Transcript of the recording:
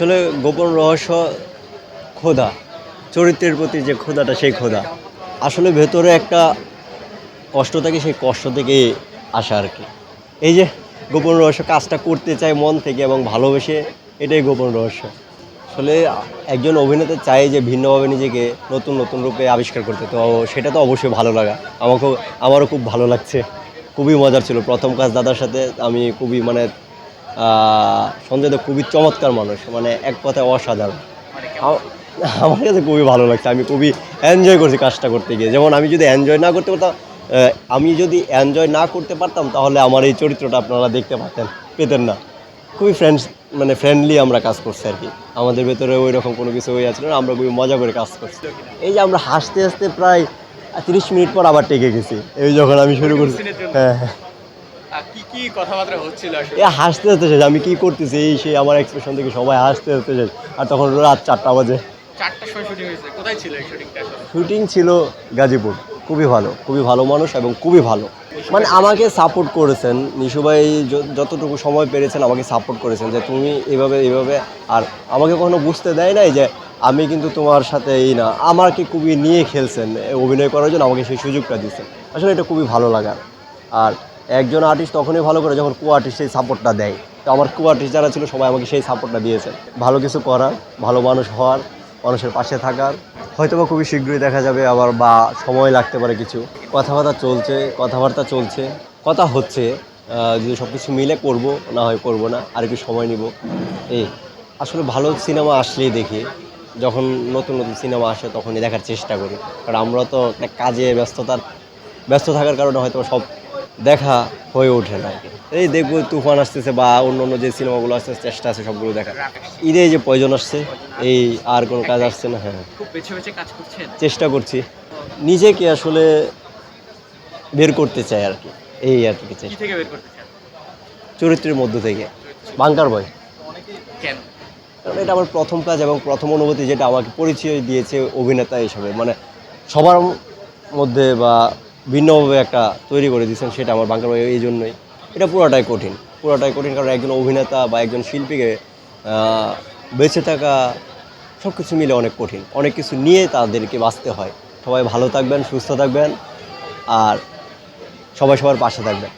আসলে গোপন রহস্য খোদা, চরিত্রের প্রতি যে খোদাটা সেই খোদা। আসলে ভেতরে একটা কষ্ট থাকে, সেই কষ্ট থেকে আসা আর কি। এই যে গোপন রহস্য কাজটা করতে চায় মন থেকে এবং ভালোবেসে, এটাই গোপন রহস্য। আসলে একজন অভিনেতা চায় যে ভিন্নভাবে নিজেকে নতুন নতুন রূপে আবিষ্কার করতে, তো সেটা তো অবশ্যই ভালো লাগা। আমাকেও, আমারও খুব ভালো লাগছে। খুবই মজার ছিল। প্রথম কাজ দাদার সাথে আমি খুবই মানে সঞ্জয় দত্ত খুবই চমৎকার মানুষ মানে এক কথায় অসাধারণ। আমার কাছে খুবই ভালো লাগছে, আমি খুবই এনজয় করছি কাজটা করতে গিয়ে। যেমন আমি যদি এনজয় না করতে পারতাম আমি যদি এনজয় না করতে পারতাম, তাহলে আমার এই চরিত্রটা আপনারা দেখতে পারতেন, পেতেন না। খুবই ফ্রেন্ডস মানে ফ্রেন্ডলি আমরা কাজ করছি আর কি। আমাদের ভেতরে ওই রকম কোনো কিছু হয়ে যাচ্ছিল না, আমরা খুবই মজা করে কাজ করছি। এই যে আমরা হাসতে হাসতে প্রায় তিরিশ মিনিট পর আবার টেকে গেছি। এই যখন আমি শুরু করছি হ্যাঁ। হ্যাঁ কি কথাবার্তা হচ্ছিল এ হাসতে হাসতে শেষ আমি কি করতেছি? এই সেই আমার এক্সপ্রেশন থেকে সবাই হাসতে হাসতে শেষ। আর তখন রাত চারটা বাজে। চারটার সময় শুটিং হয়েছে। কোথায় ছিল এই শুটিংটা শুটিং ছিল গাজীপুর। খুবই ভালো খুবই ভালো মানুষ এবং খুবই ভালো। মানে আমাকে সাপোর্ট করেছেন। নিশু ভাই যতটুকু সময় পেরেছেন আমাকে সাপোর্ট করেছেন যে তুমি এভাবে এভাবে আর আমাকে কখনো বুঝতে দেয় নাই যে আমি কিন্তু তোমার সাথে এই না। আমাকে খুবই নিয়ে খেলছেন অভিনয় করার জন্য আমাকে সেই সুযোগটা দিচ্ছেন আসলে এটা খুবই ভালো লাগার। আর একজন আর্টিস্ট তখনই ভালো করে যখন কো আর্টিস্ট সেই সাপোর্টটা দেয়। তো আমার কো আর্টিস্ট যারা ছিল, সবাই আমাকে সেই সাপোর্টটা দিয়েছে। ভালো কিছু করার, ভালো মানুষ হওয়ার, মানুষের পাশে থাকার। হয়তো বা খুবই শীঘ্রই দেখা যাবে আবার বা সময় লাগতে পারে কিছু। কথাবার্তা চলছে কথাবার্তা চলছে, কথা হচ্ছে। যদি সব কিছু মিলে করব, না হয় করব না, আর একটু সময় নিব। এই, আসলে ভালো সিনেমা আসলেই দেখি। যখন নতুন নতুন সিনেমা আসে, তখনই দেখার চেষ্টা করি। কারণ আমরা তো একটা কাজে ব্যস্ততার, ব্যস্ত থাকার কারণে হয়তো সব দেখা হয়ে ওঠে না। আর কি। এই দেখব তুফান আসতেছে বা অন্য অন্য যে সিনেমাগুলো আসছে চেষ্টা আছে সবগুলো দেখা ঈদে যে প্রয়োজন আসছে এই আর কোনো কাজ আসছে না হ্যাঁ। চেষ্টা করছি। নিজেকে আসলে বের করতে চাই আর কি। এই আর কি চরিত্রের মধ্য থেকে। Bunker boy. কেন? কারণ এটা আমার প্রথম কাজ এবং প্রথম অনুভূতি যেটা আমাকে পরিচয় দিয়েছে অভিনেতা হিসাবে। মানে সবার মধ্যে বা ভিন্নভাবে একটা তৈরি করে দিয়েছেন, সেটা আমার বাংলা এই জন্যই। এটা পুরোটাই কঠিন। পুরোটাই কঠিন কারণ একজন অভিনেতা বা একজন শিল্পীকে বেঁচে থাকা সব কিছু মিলে অনেক কঠিন। অনেক কিছু নিয়ে তাদেরকে বাঁচতে হয়। সবাই ভালো থাকবেন, সুস্থ থাকবেন, আর সবাই সবার পাশে থাকবেন।